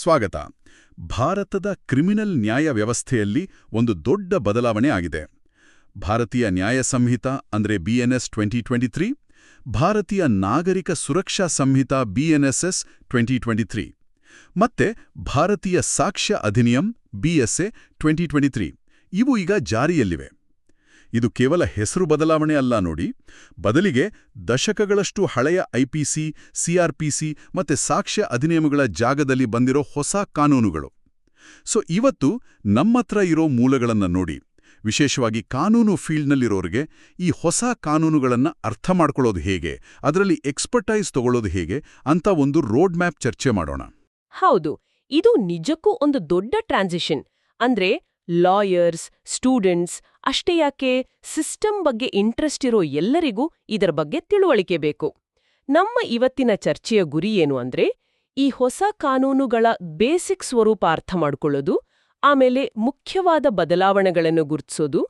ಸ್ವಾಗತ. ಭಾರತದ ಕ್ರಿಮಿನಲ್ ನ್ಯಾಯ ವ್ಯವಸ್ಥೆಯಲ್ಲಿ ಒಂದು ದೊಡ್ಡ ಬದಲಾವಣೆ ಆಗಿದೆ. ಭಾರತೀಯ ನ್ಯಾಯ ಸಂಹಿತ ಅಂದರೆ BNS twenty twenty three Bharatiya Nagarik Suraksha Sanhita BNSS twenty twenty three ಮತ್ತೆ Bharatiya Sakshya Adhiniyam BSA twenty twenty three ಇವು ಈಗ ಜಾರಿಯಲ್ಲಿವೆ. ಇದು ಕೇವಲ ಹೆಸರು ಬದಲಾವಣೆ ಅಲ್ಲ ನೋಡಿ. ಬದಲಿಗೆ ದಶಕಗಳಷ್ಟು ಹಳೆಯ ಐಪಿಸಿ ಸಿಆರ್ಪಿಸಿ ಮತ್ತೆ ಸಾಕ್ಷ್ಯ ಅಧಿನಿಯಮಗಳ ಜಾಗದಲ್ಲಿ ಬಂದಿರೋ ಹೊಸ ಕಾನೂನುಗಳು. ಸೊ, ಇವತ್ತು ನಮ್ಮತ್ರ ಇರೋ ಮೂಲಗಳನ್ನು ನೋಡಿ. ವಿಶೇಷವಾಗಿ ಕಾನೂನು ಫೀಲ್ಡ್ನಲ್ಲಿರೋರಿಗೆ ಈ ಹೊಸ ಕಾನೂನುಗಳನ್ನು ಅರ್ಥ ಮಾಡ್ಕೊಳ್ಳೋದು ಹೇಗೆ, ಅದರಲ್ಲಿ ಎಕ್ಸ್ಪರ್ಟೈಸ್ ತಗೊಳ್ಳೋದು ಹೇಗೆ ಅಂತ ಒಂದು ರೋಡ್ ಮ್ಯಾಪ್ ಚರ್ಚೆ ಮಾಡೋಣ. ಹೌದು, ಇದು ನಿಜಕ್ಕೂ ಒಂದು ದೊಡ್ಡ ಟ್ರಾನ್ಸಿಷನ್. ಅಂದ್ರೆ ಲಾಯರ್ಸ್, ಸ್ಟೂಡೆಂಟ್ಸ್ ಅಷ್ಟೇ ಯಾಕೆ ಸಿಸ್ಟಮ್ ಬಗ್ಗೆ ಇಂಟ್ರೆಸ್ಟ್ ಇರೋ ಎಲ್ಲರಿಗೂ ಇದರ ಬಗ್ಗೆ ತಿಳುವಳಿಕೆ ಬೇಕು. ನಮ್ಮ ಇವತ್ತಿನ ಚರ್ಚೆಯ ಗುರಿ ಏನು ಅಂದ್ರೆ ಈ ಹೊಸ ಕಾನೂನುಗಳ ಬೇಸಿಕ್ ಸ್ವರೂಪ ಅರ್ಥ ಮಾಡಿಕೊಳ್ಳೋದು, ಆಮೇಲೆ ಮುಖ್ಯವಾದ ಬದಲಾವಣೆಗಳನ್ನು ಗುರುತಿಸೋದು,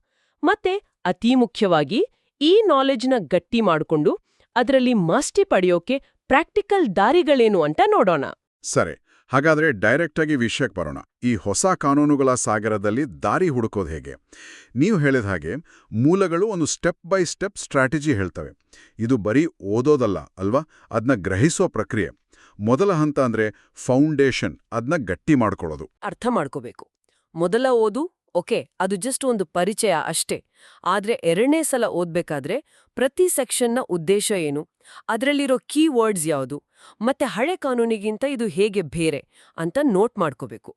ಮತ್ತೆ ಅತೀ ಮುಖ್ಯವಾಗಿ ಈ ನಾಲೆಜ್ನ ಗಟ್ಟಿ ಮಾಡಿಕೊಂಡು ಅದರಲ್ಲಿ ಮಾಸ್ಟಿ ಪಡೆಯೋಕೆ ಪ್ರಾಕ್ಟಿಕಲ್ ದಾರಿಗಳೇನು ಅಂತ ನೋಡೋಣ. ಸರಿ ಹಾಗಾದ್ರೆ ಡೈರೆಕ್ಟಾಗಿ ವಿಷಯಕ್ಕೆ ಬರೋಣ. ಈ ಹೊಸ ಕಾನೂನುಗಳ ಸಾಗರದಲ್ಲಿ ದಾರಿ ಹುಡುಕೋದು ಹೇಗೆ? ನೀವು ಹೇಳಿದ ಹಾಗೆ ಮೂಲಗಳು ಒಂದು ಸ್ಟೆಪ್ ಬೈ ಸ್ಟೆಪ್ ಸ್ಟ್ರಾಟಜಿ ಹೇಳ್ತವೆ. ಇದು ಬರೀ ಓದೋದಲ್ಲ, ಅಲ್ವಾ? ಅದನ್ನ ಗ್ರಹಿಸೋ ಪ್ರಕ್ರಿಯೆ. ಮೊದಲ ಹಂತ ಅಂದರೆ ಫೌಂಡೇಶನ್ ಅದನ್ನ ಗಟ್ಟಿ ಮಾಡ್ಕೊಳ್ಳೋದು. ಅರ್ಥ ಮಾಡ್ಕೋಬೇಕು. ಮೊದಲ ಓದು ಓಕೆ, ಅದು ಜಸ್ಟ್ ಒಂದು ಪರಿಚಯ ಅಷ್ಟೇ. ಆದರೆ ಎರಡನೇ ಸಲ ಓದ್ಬೇಕಾದ್ರೆ ಪ್ರತಿ ಸೆಕ್ಷನ್ನ ಉದ್ದೇಶ ಏನು? ಅದರಲ್ಲಿರೋ ಕೀ ವರ್ಡ್ಸ್ ಯಾವುದು? ಮತ್ತೆ ಹಳೆ ಕಾನೂನಿಗಿಂತ ಇದು ಹೇಗೆ ಬೇರೆ ಅಂತ ನೋಟ್ ಮಾಡ್ಕೋಬೇಕು.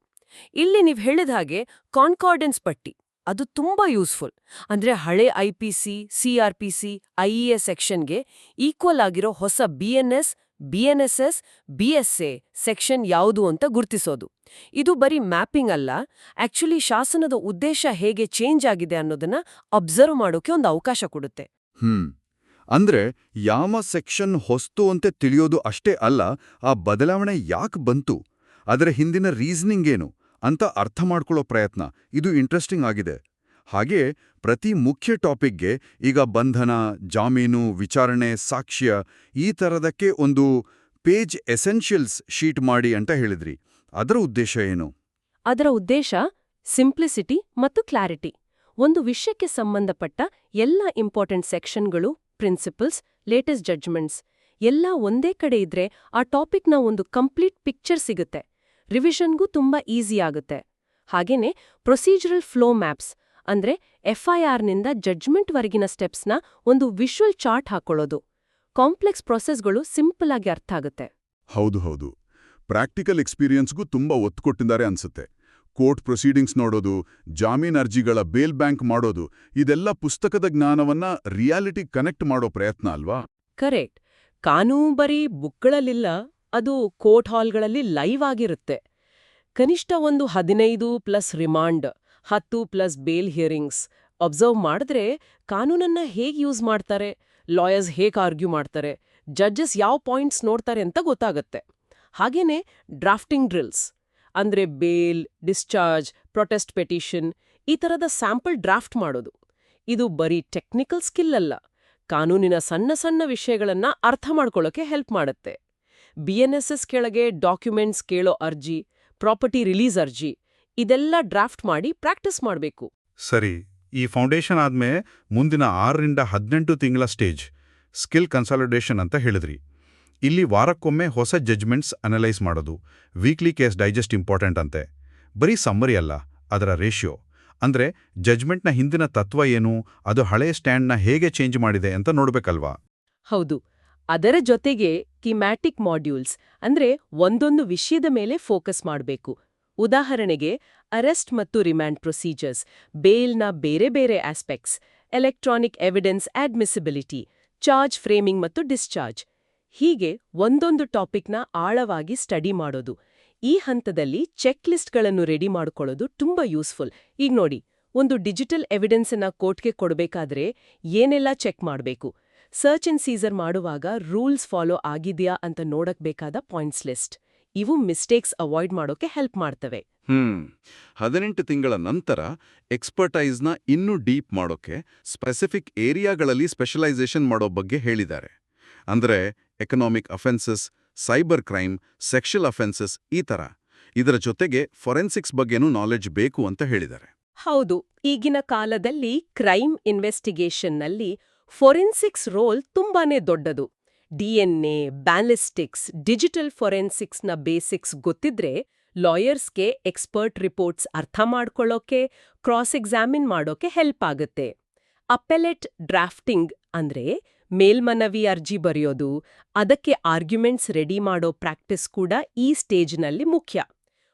ಇಲ್ಲಿ ನೀವು ಹೇಳಿದ ಹಾಗೆ ಕಾನ್ಕಾರ್ಡೆನ್ಸ್ ಪಟ್ಟಿ, ಅದು ತುಂಬಾ ಯೂಸ್ಫುಲ್ ಅಂದ್ರೆ ಹಳೆ I P C C R IPC CrPC IEA ಸೆಕ್ಷನ್ಗೆ equal ಆಗಿರೋ ಹೊಸ ಬಿಎನ್ಎಸ್ ಬಿಎನ್ಎಸ್ಎಸ್ ಎ ಸೆಕ್ಷನ್ ಯಾವುದು ಅಂತ ಗುರ್ತಿಸೋದು. ಇದು ಬರೀ ಮ್ಯಾಪಿಂಗ್ ಅಲ್ಲ ಆಕ್ಚುಲಿ ಶಾಸನದ ಉದ್ದೇಶ ಹೇಗೆ ಚೇಂಜ್ ಆಗಿದೆ ಅನ್ನೋದನ್ನ ಅಬ್ಸರ್ವ್ ಮಾಡೋಕೆ ಒಂದು ಅವಕಾಶ ಕೊಡುತ್ತೆ. ಹ್ಮ್. ಅಂದ್ರೆ ಯಾವ ಸೆಕ್ಷನ್ ಹೊಸ್ತು ಅಂತ ತಿಳಿಯೋದು ಅಷ್ಟೇ ಅಲ್ಲ, ಆ ಬದಲಾವಣೆ ಯಾಕೆ ಬಂತು, ಅದರ ಹಿಂದಿನ ರೀಸನಿಂಗ್ ಏನು ಅಂತ ಅರ್ಥ ಮಾಡ್ಕೊಳ್ಳೋ ಪ್ರಯತ್ನ. ಇದು ಇಂಟ್ರೆಸ್ಟಿಂಗ್ ಆಗಿದೆ. ಹಾಗೆ ಪ್ರತಿ ಮುಖ್ಯ ಟಾಪಿಕ್ಗೆ ಈಗ ಬಂಧನ, ಜಾಮೀನು, ವಿಚಾರಣೆ, ಸಾಕ್ಷ್ಯ ಈ ಥರದಕ್ಕೆ ಒಂದು ಪೇಜ್ ಎಸೆನ್ಷಿಯಲ್ಸ್ ಶೀಟ್ ಮಾಡಿ ಅಂತ ಹೇಳಿದ್ರಿ. ಅದರ ಉದ್ದೇಶ ಏನು? ಅದರ ಉದ್ದೇಶ ಸಿಂಪ್ಲಿಸಿಟಿ ಮತ್ತು ಕ್ಲಾರಿಟಿ. ಒಂದು ವಿಷಯಕ್ಕೆ ಸಂಬಂಧಪಟ್ಟ ಎಲ್ಲ ಇಂಪಾರ್ಟೆಂಟ್ ಸೆಕ್ಷನ್ಗಳು, ಪ್ರಿನ್ಸಿಪಲ್ಸ್, ಲೇಟೆಸ್ಟ್ ಜಡ್ಜ್ಮೆಂಟ್ಸ್ ಎಲ್ಲ ಒಂದೇ ಕಡೆ ಇದ್ರೆ ಆ ಟಾಪಿಕ್ನ ಒಂದು ಕಂಪ್ಲೀಟ್ ಪಿಕ್ಚರ್ ಸಿಗುತ್ತೆ. ರಿವಿಷನ್ಗೂ ತುಂಬಾ ಈಸಿ ಆಗುತ್ತೆ. ಹಾಗೇನೆ ಪ್ರೊಸೀಜರಲ್ ಫ್ಲೋ ಮ್ಯಾಪ್ಸ್ ಅಂದ್ರೆ ಎಫ್ಐಆರ್ನಿಂದ ಜಡ್ಜ್ಮೆಂಟ್ವರೆಗಿನ ಸ್ಟೆಪ್ಸ್ನ ಒಂದು ವಿಶ್ವಲ್ ಚಾರ್ಟ್ ಹಾಕೊಳ್ಳೋದು. ಕಾಂಪ್ಲೆಕ್ಸ್ ಪ್ರೊಸೆಸ್ಗಳು ಸಿಂಪಲ್ ಆಗಿ ಅರ್ಥ ಆಗುತ್ತೆ. ಹೌದು ಹೌದು. ಪ್ರಾಕ್ಟಿಕಲ್ ಎಕ್ಸ್ಪೀರಿಯನ್ಸ್ಗೂ ತುಂಬಾ ಒತ್ತು ಕೊಟ್ಟಿದ್ದಾರೆ ಅನ್ಸುತ್ತೆ. ಕೋರ್ಟ್ ಪ್ರೊಸೀಡಿಂಗ್ಸ್ ನೋಡೋದು ಜಾಮೀನ್ ಅರ್ಜಿಗಳ ಬೇಲ್ ಬ್ಯಾಂಕ್ ಮಾಡೋದು ಇದೆಲ್ಲ ಪುಸ್ತಕದ ಜ್ಞಾನವನ್ನ ರಿಯಾಲಿಟಿ ಕನೆಕ್ಟ್ ಮಾಡೋ ಪ್ರಯತ್ನ ಅಲ್ವಾ? ಕರೆಕ್ಟ್ ಕಾನೂನು ಬರೀ ಬುಕ್ಗಳಲ್ಲಿಲ್ಲ ಅದು ಕೋರ್ಟ್ ಹಾಲ್ಗಳಲ್ಲಿ ಲೈವ್ ಆಗಿರುತ್ತೆ. ಕನಿಷ್ಠ ಒಂದು ಹದಿನೈದು ಪ್ಲಸ್ ರಿಮಾಂಡ್ ಹತ್ತು ಪ್ಲಸ್ ಬೇಲ್ ಹಿಯರಿಂಗ್ಸ್. ಅಬ್ಸರ್ವ್ ಮಾಡಿದ್ರೆ ಕಾನೂನನ್ನ ಹೇಗೆ ಯೂಸ್ ಮಾಡ್ತಾರೆ? ಲಾಯರ್ಸ್ ಹೇಗೆ ಆರ್ಗ್ಯೂ ಮಾಡ್ತಾರೆ? ಜಡ್ಜಸ್ ಯಾವ ಪಾಯಿಂಟ್ಸ್ ನೋಡ್ತಾರೆ ಅಂತ ಗೊತ್ತಾಗತ್ತೆ. ಹಾಗೇನೆ ಡ್ರಾಫ್ಟಿಂಗ್ ಡ್ರಿಲ್ಸ್, ಅಂದ್ರೆ ಬೇಲ್, ಡಿಸ್ಚಾರ್ಜ್, ಪ್ರೊಟೆಸ್ಟ್ ಪೆಟಿಷನ್ ಈ ಥರದ ಸ್ಯಾಂಪಲ್ ಡ್ರಾಫ್ಟ್ ಮಾಡೋದು. ಇದು ಬರೀ ಟೆಕ್ನಿಕಲ್ ಸ್ಕಿಲ್ ಅಲ್ಲ, ಕಾನೂನಿನ ಸಣ್ಣ ಸಣ್ಣ ವಿಷಯಗಳನ್ನ ಅರ್ಥ ಮಾಡ್ಕೊಳ್ಳೋಕೆ ಹೆಲ್ಪ್ ಮಾಡುತ್ತೆ. ಎಸ್ ಕೆಳಗೆ ಡಾಕ್ಯುಮೆಂಟ್ಸ್ ಕೇಳೋ ಅರ್ಜಿ, ಪ್ರಾಪರ್ಟಿ ರಿಲೀಸ್ ಅರ್ಜಿ ಇದೆಲ್ಲ ಡ್ರಾಫ್ಟ್ ಮಾಡಿ ಪ್ರಾಕ್ಟೀಸ್ ಮಾಡಬೇಕು. ಸರಿ ಈ ಫೌಂಡೇಶನ್ ಆದ್ಮೇಲೆ ಮುಂದಿನ ಆರರಿಂದ ಹದಿನೆಂಟು ತಿಂಗಳ ಸ್ಟೇಜ್ ಸ್ಕಿಲ್ ಕನ್ಸಾಲಿಡೇಷನ್ ಅಂತ ಹೇಳಿದ್ರಿ. ಇಲ್ಲಿ ವಾರಕ್ಕೊಮ್ಮೆ ಹೊಸ ಜಜ್ಮೆಂಟ್ಸ್ ಅನಲೈಸ್ ಮಾಡೋದು ವೀಕ್ಲಿ ಕೇಸ್ ಡೈಜೆಸ್ಟ್ ಇಂಪಾರ್ಟೆಂಟ್ ಅಂತೆ. ಬರೀ ಸಮ್ಮರಿ ಅಲ್ಲ ಅದರ ರೇಷಿಯೋ. ಅಂದ್ರೆ ಜಜ್ಮೆಂಟ್ನ ಹಿಂದಿನ ತತ್ವ ಏನು ಅದು ಹಳೆಯ ಸ್ಟ್ಯಾಂಡ್ನ ಹೇಗೆ ಚೇಂಜ್ ಮಾಡಿದೆ ಅಂತ ನೋಡ್ಬೇಕಲ್ವಾ? ಹೌದು ಅದರ ಜೊತೆಗೆ ಕಿಮ್ಯಾಟಿಕ್ ಮಾಡ್ಯೂಲ್ಸ್ ಅಂದ್ರೆ ಒಂದೊಂದು ವಿಷಯದ ಮೇಲೆ ಫೋಕಸ್ ಮಾಡಬೇಕು. ಉದಾಹರಣೆಗೆ, ಅರೆಸ್ಟ್ ಮತ್ತು ರಿಮ್ಯಾಂಡ್ ಪ್ರೊಸೀಜರ್ಸ್, ಬೇಲ್ನ ಬೇರೆ ಬೇರೆ aspects, electronic evidence admissibility, charge framing ಮತ್ತು ಡಿಸ್ಚಾರ್ಜ್. ಹೀಗೆ ಒಂದೊಂದು ಟಾಪಿಕ್ನ ಆಳವಾಗಿ ಸ್ಟಡಿ ಮಾಡೋದು. ಈ ಹಂತದಲ್ಲಿ ಚೆಕ್ ಲಿಸ್ಟ್ಗಳನ್ನು ರೆಡಿ ಮಾಡಿಕೊಳ್ಳೋದು ತುಂಬಾ ಯೂಸ್ಫುಲ್. ಈಗ ನೋಡಿ, ಒಂದು ಡಿಜಿಟಲ್ ಎವಿಡೆನ್ಸನ್ನ ಕೋರ್ಟ್ಗೆ ಕೊಡಬೇಕಾದ್ರೆ ಏನೆಲ್ಲ ಚೆಕ್ ಮಾಡಬೇಕು? ಸರ್ಚ್ ಅಂಡ್ ಸೀಸರ್ ಮಾಡುವಾಗ ರೂಲ್ಸ್ ಫಾಲೋ ಆಗಿದ್ಯಾ ಅಂತ ನೋಡಕ್ಬೇಕಾದ ಪಾಯಿಂಟ್ಸ್ ಲಿಸ್ಟ್. ಇವು ಮಿಸ್ಟೇಕ್ಸ್ ಅವಾಯ್ಡ್ ಮಾಡೋಕೆ ಹೆಲ್ಪ್ ಮಾಡ್ತವೆ. ಹ್ಮ್. ಹದಿನೆಂಟು ತಿಂಗಳ ನಂತರ ಎಕ್ಸ್ಪರ್ಟೈಸ್ನ ಇನ್ನೂ ಡೀಪ್ ಮಾಡೋಕೆ ಸ್ಪೆಸಿಫಿಕ್ ಏರಿಯಾಗಳಲ್ಲಿ ಸ್ಪೆಷಲೈಸೇಷನ್ ಮಾಡೋ ಬಗ್ಗೆ ಹೇಳಿದ್ದಾರೆ. ಅಂದ್ರೆ economic offences cyber crime sexual offences ಈ ಥರ ಇದರ ಜೊತೆಗೆ ಫೊರೆನ್ಸಿಕ್ಸ್ ಬಗ್ಗೆನೂ ನಾಲೆಡ್ಜ್ ಬೇಕು ಅಂತ ಹೇಳಿದ್ದಾರೆ. ಹೌದು. ಈಗಿನ ಕಾಲದಲ್ಲಿ ಕ್ರೈಮ್ ಇನ್ವೆಸ್ಟಿಗೇಷನ್ನಲ್ಲಿ ಫೊರೆನ್ಸಿಕ್ಸ್ ರೋಲ್ ತುಂಬಾನೇ ದೊಡ್ಡದು. ಡಿಎನ್ಎ ಬ್ಯಾಲಿಸ್ಟಿಕ್ಸ್, ಡಿಜಿಟಲ್ ಫೊರೆನ್ಸಿಕ್ಸ್ನ ಬೇಸಿಕ್ಸ್ ಗೊತ್ತಿದ್ರೆ ಲಾಯರ್ಸ್ಗೆ ಎಕ್ಸ್ಪರ್ಟ್ ರಿಪೋರ್ಟ್ಸ್ ಅರ್ಥ ಮಾಡ್ಕೊಳ್ಳೋಕೆ ಕ್ರಾಸ್ ಎಕ್ಸಾಮಿನ್ ಮಾಡೋಕೆ ಹೆಲ್ಪ್ ಆಗುತ್ತೆ. ಅಪೆಲೆಟ್ ಡ್ರಾಫ್ಟಿಂಗ್ ಅಂದ್ರೆ ಮೇಲ್ಮನವಿ ಅರ್ಜಿ ಬರೆಯೋದು, ಅದಕ್ಕೆ ಆರ್ಗ್ಯುಮೆಂಟ್ಸ್ ರೆಡಿ ಮಾಡೋ ಪ್ರಾಕ್ಟೀಸ್ ಕೂಡ ಈ ಸ್ಟೇಜ್ನಲ್ಲಿ ಮುಖ್ಯ.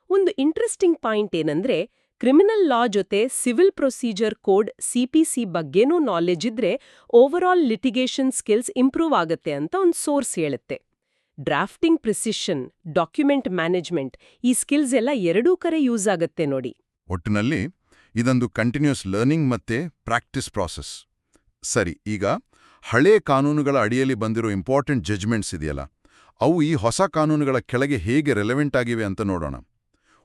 ಒಂದು ಇಂಟ್ರೆಸ್ಟಿಂಗ್ ಪಾಯಿಂಟ್ ಏನಂದ್ರೆ ಕ್ರಿಮಿನಲ್ ಲಾ ಜೊತೆ ಸಿವಿಲ್ ಪ್ರೊಸೀಜರ್ ಕೋಡ್ ಸಿಪಿಸಿ ಬಗ್ಗೆನೂ ನಾಲೆಜ್ ಇದ್ರೆ ಓವರಾಲ್ ಲಿಟಿಗೇಷನ್ ಸ್ಕಿಲ್ಸ್ ಇಂಪ್ರೂವ್ ಆಗುತ್ತೆ ಅಂತ ಒಂದು ಸೋರ್ಸ್ ಹೇಳುತ್ತೆ. ಡ್ರಾಫ್ಟಿಂಗ್ ಪ್ರಿಸಿಷನ್ ಡಾಕ್ಯುಮೆಂಟ್ ಮ್ಯಾನೇಜ್ಮೆಂಟ್ ಈ ಸ್ಕಿಲ್ಸ್ ಎಲ್ಲ ಎರಡೂ ಕರೆ ಯೂಸ್ ಆಗತ್ತೆ ನೋಡಿ. ಒಟ್ಟಿನಲ್ಲಿ ಇದೊಂದು ಕಂಟಿನ್ಯೂಸ್ ಲರ್ನಿಂಗ್ ಮತ್ತೆ ಪ್ರಾಕ್ಟೀಸ್ ಪ್ರಾಸೆಸ್ ಸರಿ, ಈಗ ಹಳೆ ಕಾನೂನುಗಳ ಅಡಿಯಲ್ಲಿ ಬಂದಿರೋ ಇಂಪಾರ್ಟೆಂಟ್ ಜಜ್ಮೆಂಟ್ಸ್ ಇದೆಯಲ್ಲ, ಅವು ಈ ಹೊಸ ಕಾನೂನುಗಳ ಕೆಳಗೆ ಹೇಗೆ ರೆಲೆವೆಂಟ್ ಆಗಿವೆ ಅಂತ ನೋಡೋಣ.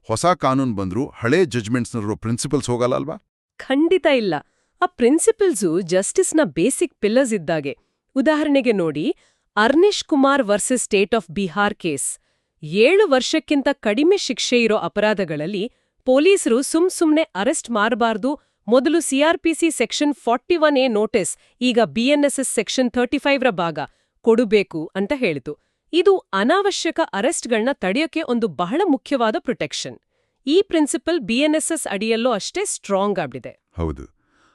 ಹೊಸ ಕಾನೂನು ಬಂದರೂ ಹಳೇ ಜಜ್ಮೆಂಟ್ಸ್ನಲ್ಲಿರೋ ಪ್ರಿನ್ಸಿಪಲ್ಸ್ ಹೋಗಲ್ಲ ಅಲ್ವಾ ಖಂಡಿತ ಇಲ್ಲ. ಆ ಪ್ರಿನ್ಸಿಪಲ್ಸು ಜಸ್ಟಿಸ್ನ ಬೇಸಿಕ್ ಪಿಲ್ಲರ್ಸ್ ಇದ್ದಾಗೆ. ಉದಾಹರಣೆಗೆ ನೋಡಿ, Arnesh Kumar versus state of Bihar case ಏಳು ವರ್ಷಕ್ಕಿಂತ ಕಡಿಮೆ ಶಿಕ್ಷೆ ಇರೋ ಅಪರಾಧಗಳಲ್ಲಿ ಪೊಲೀಸರು ಸುಮ್ ಸುಮ್ನೆ ಅರೆಸ್ಟ್ ಮಾಡಬಾರ್ದು. ಮೊದಲು CrPC section forty one A notice ಈಗ ಬಿಎನ್ಎಸ್ಎಸ್ ಸೆಕ್ಷನ್ ಥರ್ಟಿ ಫೈವ್ರ ಭಾಗ. ಕೊಡಬೇಕು ಅಂತ ಹೇಳಿತು. ಇದು ಅನಾವಶ್ಯಕ ಅರೆಸ್ಟ್ಗಳನ್ನ ತಡೆಯೋಕೆ ಒಂದು ಬಹಳ ಮುಖ್ಯವಾದ ಪ್ರೊಟೆಕ್ಷನ್. ಈ ಪ್ರಿನ್ಸಿಪಲ್ ಬಿಎನ್ಎಸ್ಎಸ್ ಅಡಿಯಲ್ಲೂ ಅಷ್ಟೇ ಸ್ಟ್ರಾಂಗ್ ಆಗಿದೆ ಹೌದು.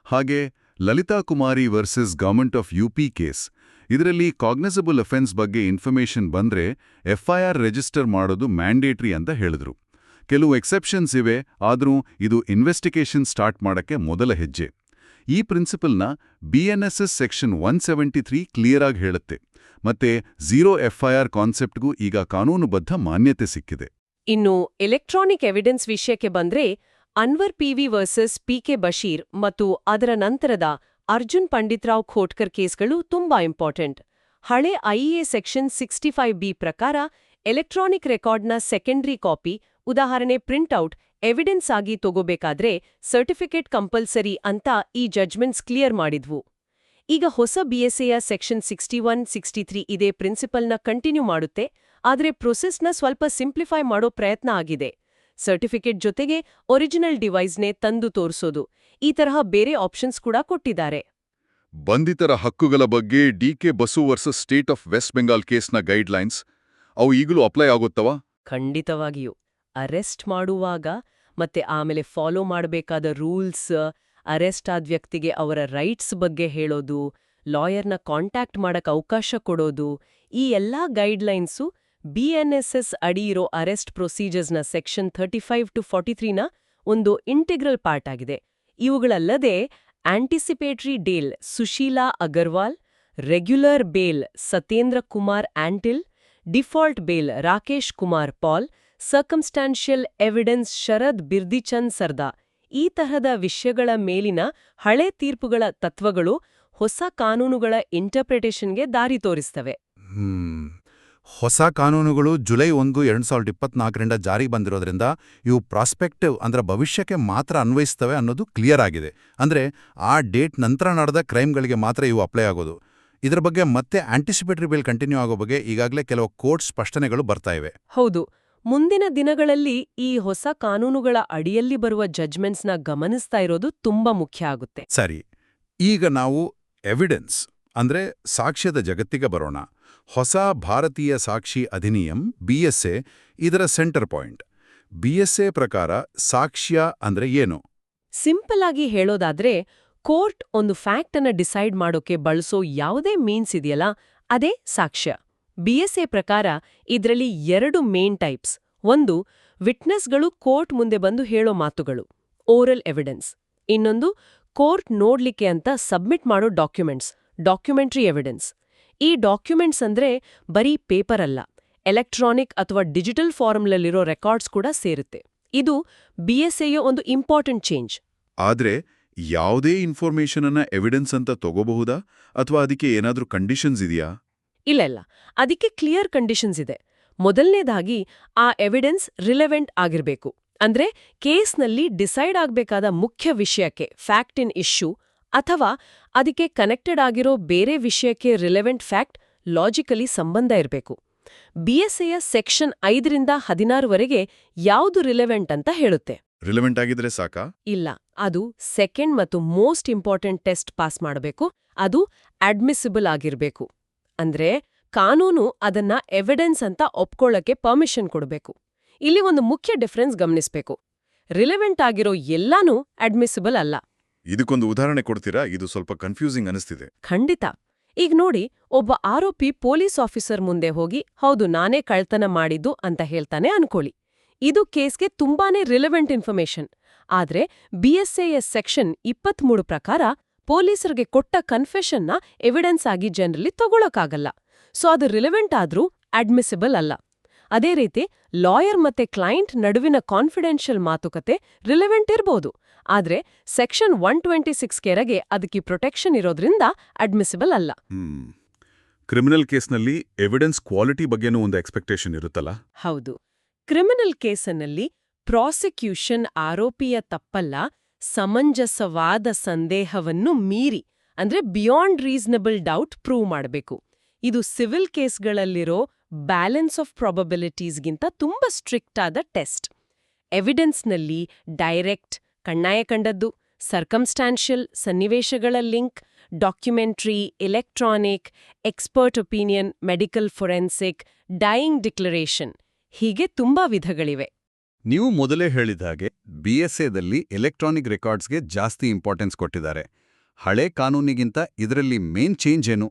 ಹಾಗೆ Lalita Kumari versus government of UP case, ಇದರಲ್ಲಿ ಕಾಗ್ನಿಸಬಲ್ ಅಫೆನ್ಸ್ ಬಗ್ಗೆ ಇನ್ಫಾರ್ಮೇಷನ್ ಬಂದ್ರೆ ಎಫ್ಐಆರ್ ರಿಜಿಸ್ಟರ್ ಮಾಡೋದು ಮ್ಯಾಂಡೇಟ್ರಿ ಅಂತ ಹೇಳಿದ್ರು. ಕೆಲವು ಎಕ್ಸೆಪ್ಷನ್ಸ್ ಇವೆ, ಆದರೂ ಇದು ಇನ್ವೆಸ್ಟಿಗೇಷನ್ ಸ್ಟಾರ್ಟ್ ಮಾಡಕ್ಕೆ ಮೊದಲ ಹೆಜ್ಜೆ. ಈ ಪ್ರಿನ್ಸಿಪಲ್ನ BNSS section one seventy three clear ಆಗಿ ಹೇಳುತ್ತೆ. ಮತ್ತೆ ಝೀರೋ ಎಫ್ಐಆರ್ ಕಾನ್ಸೆಪ್ಟ್ಗೂ ಈಗ ಕಾನೂನುಬದ್ಧ ಮಾನ್ಯತೆ ಸಿಕ್ಕಿದೆ. ಇನ್ನು ಎಲೆಕ್ಟ್ರಾನಿಕ್ ಎವಿಡೆನ್ಸ್ ವಿಷಯಕ್ಕೆ ಬಂದ್ರೆ Anvar PV versus PK Basheer ಮತ್ತು ಅದರ ನಂತರದ ಅರ್ಜುನ್ ಪಂಡಿತ್ರಾವ್ ಖೋಟ್ಕರ್ ಕೇಸ್ಗಳು ತುಂಬಾ ಇಂಪಾರ್ಟೆಂಟ್. ಹಳೆ IEA section sixty five B ಪ್ರಕಾರ ಎಲೆಕ್ಟ್ರಾನಿಕ್ ರೆಕಾರ್ಡ್ನ ಸೆಕೆಂಡ್ರಿ ಕಾಪಿ, ಉದಾಹರಣೆ ಪ್ರಿಂಟ್ಔಟ್, ಎವಿಡೆನ್ಸ್ ಆಗಿ ತಗೋಬೇಕಾದ್ರೆ ಸರ್ಟಿಫಿಕೇಟ್ ಕಂಪಲ್ಸರಿ ಅಂತ ಈ ಜಡ್ಜ್ಮೆಂಟ್ಸ್ ಕ್ಲಿಯರ್ ಮಾಡಿದ್ವು. ಈಗ ಹೊಸ ಬಿಎಸ್ಎಯ section sixty one sixty three ಇದೇ ಪ್ರಿನ್ಸಿಪಲ್ನ ಕಂಟಿನ್ಯೂ ಮಾಡುತ್ತೆ ಆದರೆ ಪ್ರೊಸೆಸ್ನ ಸ್ವಲ್ಪ ಸಿಂಪ್ಲಿಫೈ ಮಾಡೋ ಪ್ರಯತ್ನ ಆಗಿದೆ. ಸರ್ಟಿಫಿಕೇಟ್ ಜೊತೆಗೆ ಒರಿಜಿನಲ್ ಡಿವೈಸ್ನೇ ತಂದು ತೋರಿಸೋದು ಈ ತರಹ ಬೇರೆ ಆಪ್ಷನ್ಸ್ ಕೂಡ ಕೊಟ್ಟಿದ್ದಾರೆ. ಬಂಧಿತರ ಹಕ್ಕುಗಳ ಬಗ್ಗೆ DK Basu versus state of West Bengal ಕೇಸ್ನ ಗೈಡ್ಲೈನ್ಸ್ ಅವು ಈಗಲೂ ಅಪ್ಲೈ ಆಗುತ್ತವಾ? ಖಂಡಿತವಾಗಿಯೂ. ಅರೆಸ್ಟ್ ಮಾಡುವಾಗ ಮತ್ತೆ ಆಮೇಲೆ ಫಾಲೋ ಮಾಡಬೇಕಾದ ರೂಲ್ಸ್ ಅರೆಸ್ಟ್ ಆದ ವ್ಯಕ್ತಿಗೆ ಅವರ ರೈಟ್ಸ್ ಬಗ್ಗೆ ಹೇಳೋದು, ಲಾಯರ್ನ ಕಾಂಟ್ಯಾಕ್ಟ್ ಮಾಡಕ್ಕೆ ಅವಕಾಶ ಕೊಡೋದು, ಈ ಎಲ್ಲಾ ಗೈಡ್ಲೈನ್ಸು ಎಸ್ ಅಡಿ ಇರೋ arrest ಪ್ರೊಸೀಜರ್ಸ್ನ section thirty five to forty ತ್ರೀನ ಒಂದು ಇಂಟಿಗ್ರಲ್ ಪಾರ್ಟ್ ಆಗಿದೆ. ಇವುಗಳಲ್ಲದೆ anticipatory bail Sushila Agarwal, regular bail Satender Kumar Antil, default bail Rakesh Kumar Paul, circumstantial evidence Sharad Birdhichand Sarda ಈ ತರಹದ ವಿಷಯಗಳ ಮೇಲಿನ ಹಳೆ ತೀರ್ಪುಗಳ ತತ್ವಗಳು ಹೊಸ ಕಾನೂನುಗಳ ಇಂಟರ್ಪ್ರಿಟೇಷನ್ಗೆ ದಾರಿ ತೋರಿಸ್ತವೆ. ಹೊಸ ಕಾನೂನುಗಳು ಜುಲೈ ಒಂದು ಎರಡು ಸಾವಿರದ ಇಪ್ಪತ್ನಾಲ್ಕರಿಂದ ಜಾರಿಗೆ ಬಂದಿರೋದ್ರಿಂದ ಇವು ಪ್ರಾಸ್ಪೆಕ್ಟಿವ್ ಅಂದರೆ ಭವಿಷ್ಯಕ್ಕೆ ಮಾತ್ರ ಅನ್ವಯಿಸ್ತವೆ ಅನ್ನೋದು ಕ್ಲಿಯರ್ ಆಗಿದೆ. ಅಂದ್ರೆ ಆ ಡೇಟ್ ನಂತರ ನಡೆದ ಕ್ರೈಮ್ಗಳಿಗೆ ಮಾತ್ರ ಇವು ಅಪ್ಲೈ ಆಗೋದು. ಇದರ ಬಗ್ಗೆ ಮತ್ತೆ ಆಂಟಿಸಿಪೇಟರಿ ಬಿಲ್ ಕಂಟಿನ್ಯೂ ಆಗೋ ಬಗ್ಗೆ ಈಗಾಗಲೇ ಕೆಲವು ಕೋರ್ಟ್ ಸ್ಪಷ್ಟನೆಗಳು ಬರ್ತಾ ಇವೆ. ಹೌದು. ಮುಂದಿನ ದಿನಗಳಲ್ಲಿ ಈ ಹೊಸ ಕಾನೂನುಗಳ ಅಡಿಯಲ್ಲಿ ಬರುವ ಜಜ್ಮೆಂಟ್ಸ್ನ ಗಮನಿಸ್ತಾ ಇರೋದು ತುಂಬಾ ಮುಖ್ಯ ಆಗುತ್ತೆ. ಸರಿ ಈಗ ನಾವು ಎವಿಡೆನ್ಸ್ ಅಂದ್ರೆ ಸಾಕ್ಷ್ಯದ ಜಗತ್ತಿಗೆ ಬರೋಣ. ಹೊಸ ಭಾರತೀಯ ಸಾಕ್ಷಿ ಅಧಿನಿಯಂ ಬಿಎಸ್ಎ ಇದರ ಸೆಂಟರ್ ಪಾಯಿಂಟ್ ಬಿಎಸ್ಎ ಪ್ರಕಾರ ಸಾಕ್ಷ್ಯ ಅಂದ್ರೆ ಏನು? ಸಿಂಪಲ್ ಆಗಿ ಹೇಳೋದಾದ್ರೆ ಕೋರ್ಟ್ ಒಂದು ಫ್ಯಾಕ್ಟ್ ಅನ್ನ ಡಿಸೈಡ್ ಮಾಡೋಕೆ ಬಳಸೋ ಯಾವುದೇ ಮೀನ್ಸ್ ಇದೆಯಲ್ಲ ಅದೇ ಸಾಕ್ಷ್ಯ. ಬಿಎಸ್ಎ ಪ್ರಕಾರ ಇದರಲ್ಲಿ ಎರಡು ಮೇನ್ ಟೈಪ್ಸ್. ಒಂದು, ವಿಟ್ನೆಸ್ಗಳು ಕೋರ್ಟ್ ಮುಂದೆ ಬಂದು ಹೇಳೋ ಮಾತುಗಳು, ಓರಲ್ ಎವಿಡೆನ್ಸ್. ಇನ್ನೊಂದು, ಕೋರ್ಟ್ ನೋಡ್ಲಿಕ್ಕೆ ಅಂತ ಸಬ್ಮಿಟ್ ಮಾಡೋ ಡಾಕ್ಯುಮೆಂಟ್ಸ್, ಡಾಕ್ಯುಮೆಂಟ್ರಿ ಎವಿಡೆನ್ಸ್. ಈ ಡಾಕ್ಯುಮೆಂಟ್ಸ್ ಅಂದ್ರೆ ಬರೀ ಪೇಪರ್ ಅಲ್ಲ, ಎಲೆಕ್ಟ್ರಾನಿಕ್ ಅಥವಾ ಡಿಜಿಟಲ್ ಫಾರ್ಮ್ನಲ್ಲಿರೋ ರೆಕಾರ್ಡ್ಸ್ ಕೂಡ ಸೇರುತ್ತೆ. ಇದು ಬಿಎಸ್ಎಯ ಒಂದು ಇಂಪಾರ್ಟೆಂಟ್ ಚೇಂಜ್. ಆದ್ರೆ ಯಾವುದೇ ಇನ್ಫಾರ್ಮೇಷನ್ ಅನ್ನ ಎವಿಡೆನ್ಸ್ ಅಂತ ತಗೋಬಹುದಾ? ಅಥವಾ ಅದಕ್ಕೆ ಏನಾದ್ರೂ ಕಂಡೀಷನ್ಸ್ ಇದೆಯಾ? ಇಲ್ಲ ಇಲ್ಲ. ಅದಕ್ಕೆ ಕ್ಲಿಯರ್ ಕಂಡೀಷನ್ಸ್ ಇದೆ. ಮೊದಲನೇದಾಗಿ ಆ ಎವಿಡೆನ್ಸ್ ರಿಲೆವೆಂಟ್ ಆಗಿರಬೇಕು. ಅಂದ್ರೆ ಕೇಸ್ನಲ್ಲಿ ಡಿಸೈಡ್ ಆಗಬೇಕಾದ ಮುಖ್ಯ ವಿಷಯಕ್ಕೆ ಫ್ಯಾಕ್ಟ್ ಇನ್ ಇಶ್ಯೂ ಅಥವಾ ಅದಕ್ಕೆ ಕನೆಕ್ಟೆಡ್ ಆಗಿರೋ ಬೇರೆ ವಿಷಯಕ್ಕೆ ರಿಲೆವೆಂಟ್ ಫ್ಯಾಕ್ಟ್ ಲಾಜಿಕಲಿ ಸಂಬಂಧ ಇರಬೇಕು. ಬಿಎಸ್ಎಯ ಸೆಕ್ಷನ್ ಐದರಿಂದ ಹದಿನಾರುವರೆಗೆ ಯಾವುದು ರಿಲೆವೆಂಟ್ ಅಂತ ಹೇಳುತ್ತೆ. ರಿಲೆವೆಂಟ್ ಆಗಿದ್ರೆ ಸಾಕಾ? ಇಲ್ಲ. ಅದು ಸೆಕೆಂಡ್ ಮತ್ತು ಮೋಸ್ಟ್ ಇಂಪಾರ್ಟೆಂಟ್ ಟೆಸ್ಟ್ ಪಾಸ್ ಮಾಡಬೇಕು. ಅದು ಅಡ್ಮಿಸಿಬಲ್ ಆಗಿರ್ಬೇಕು. ಅಂದ್ರೆ ಕಾನೂನು ಅದನ್ನ ಎವಿಡೆನ್ಸ್ ಅಂತ ಒಪ್ಕೊಳ್ಳಕ್ಕೆ ಪರ್ಮಿಷನ್ ಕೊಡಬೇಕು. ಇಲ್ಲಿ ಒಂದು ಮುಖ್ಯ ಡಿಫರೆನ್ಸ್ ಗಮನಿಸಬೇಕು. ರಿಲೆವೆಂಟ್ ಆಗಿರೋ ಎಲ್ಲಾನೂ ಅಡ್ಮಿಸಿಬಲ್ ಅಲ್ಲ. ಇದಕ್ಕೊಂದು ಉದಾಹರಣೆ ಕೊಡ್ತೀರಾ? ಇದು ಸ್ವಲ್ಪ ಕನ್ಫ್ಯೂಸಿಂಗ್ ಅನಿಸ್ತಿದೆ. ಖಂಡಿತ. ಈಗ ನೋಡಿ ಒಬ್ಬ ಆರೋಪಿ ಪೊಲೀಸ್ ಆಫೀಸರ್ ಮುಂದೆ ಹೋಗಿ ಹೌದು ನಾನೇ ಕಳ್ತನ ಮಾಡಿದ್ದು ಅಂತ ಹೇಳ್ತಾನೆ ಅನ್ಕೊಳ್ಳಿ. ಇದು ಕೇಸ್ಗೆ ತುಂಬಾನೇ ರಿಲೆವೆಂಟ್ ಇನ್ಫಾರ್ಮೇಷನ್ ಆದ್ರೆ ಬಿಎಸ್ಎಎಸ್ ಸೆಕ್ಷನ್ ಇಪ್ಪತ್ಮೂರು ಪ್ರಕಾರ ಪೊಲೀಸರಿಗೆ ಕೊಟ್ಟ ಕನ್ಫೆಷನ್ನ ಎವಿಡೆನ್ಸ್ ಆಗಿ ಜನರಲ್ಲಿ ತಗೊಳಕ್ಕಾಗಲ್ಲ. ಸೊ ಅದು ರಿಲೆವೆಂಟ್ ಆದ್ರೂ ಅಡ್ಮಿಸಿಬಲ್ ಅಲ್ಲ. ಅದೇ ರೀತಿ ಲಾಯರ್ ಮತ್ತೆ ಕ್ಲೈಂಟ್ ನಡುವಿನ ಕಾನ್ಫಿಡೆನ್ಷಿಯಲ್ ಮಾತುಕತೆ ರಿಲೆವೆಂಟ್ ಇರ್ಬೋದು. ಆದ್ರೆ ಸೆಕ್ಷನ್ ಒನ್ ಟ್ವೆಂಟಿ ಸಿಕ್ಸ್ ಕೆರೆಗೆ ಅದಕ್ಕೆ ಪ್ರೊಟೆಕ್ಷನ್ ಇರೋದ್ರಿಂದ ಅಡ್ಮಿಸಿಬಲ್ ಅಲ್ಲ. ಕ್ರಿಮಿನಲ್ ಕೇಸ್ನಲ್ಲಿ ಎವಿಡೆನ್ಸ್ ಕ್ವಾಲಿಟಿ ಬಗ್ಗೆನೂ ಒಂದು ಎಕ್ಸ್ಪೆಕ್ಟೇಷನ್ ಇರುತ್ತಲ್ಲ? ಹೌದು. ಕ್ರಿಮಿನಲ್ ಕೇಸನಲ್ಲಿ ಪ್ರಾಸಿಕ್ಯೂಷನ್ ಆರೋಪಿಯ ತಪ್ಪಲ್ಲ ಸಮಂಜಸವಾದ ಸಂದೇಹವನ್ನು ಮೀರಿ, ಅಂದ್ರೆ ಬಿಯಾಂಡ್ ರೀಸನಬಲ್ ಡೌಟ್ ಪ್ರೂವ್ ಮಾಡಬೇಕು. ಇದು ಸಿವಿಲ್ ಕೇಸ್ಗಳಲ್ಲಿರೋ ಬ್ಯಾಲೆನ್ಸ್ ಆಫ್ ಪ್ರಾಬಬಿಲಿಟೀಸ್ಗಿಂತ ತುಂಬಾ ಸ್ಟ್ರಿಕ್ಟ್ ಆದ ಟೆಸ್ಟ್ ಎವಿಡೆನ್ಸ್ನಲ್ಲಿ ಡೈರೆಕ್ಟ್ ಕಣ್ಣಾಯ ಕಂಡದ್ದು ಸರ್ಕಮ್ಸ್ಟಾನ್ಷಿಯಲ್ ಸನ್ನಿವೇಶಗಳ link documentary electronic expert opinion medical forensic dying declaration ಹೀಗೆ ತುಂಬಾ ವಿಧಗಳಿವೆ. ನೀವು ಮೊದಲೇ ಹೇಳಿದ ಹಾಗೆ ಬಿಎಸ್ಎದಲ್ಲಿ ಎಲೆಕ್ಟ್ರಾನಿಕ್ ರೆಕಾರ್ಡ್ಸ್ಗೆ ಜಾಸ್ತಿ ಇಂಪಾರ್ಟೆನ್ಸ್ ಕೊಟ್ಟಿದ್ದಾರೆ. ಹಳೆ ಕಾನೂನಿಗಿಂತ ಇದರಲ್ಲಿ ಮೇನ್ ಚೇಂಜ್ ಏನು?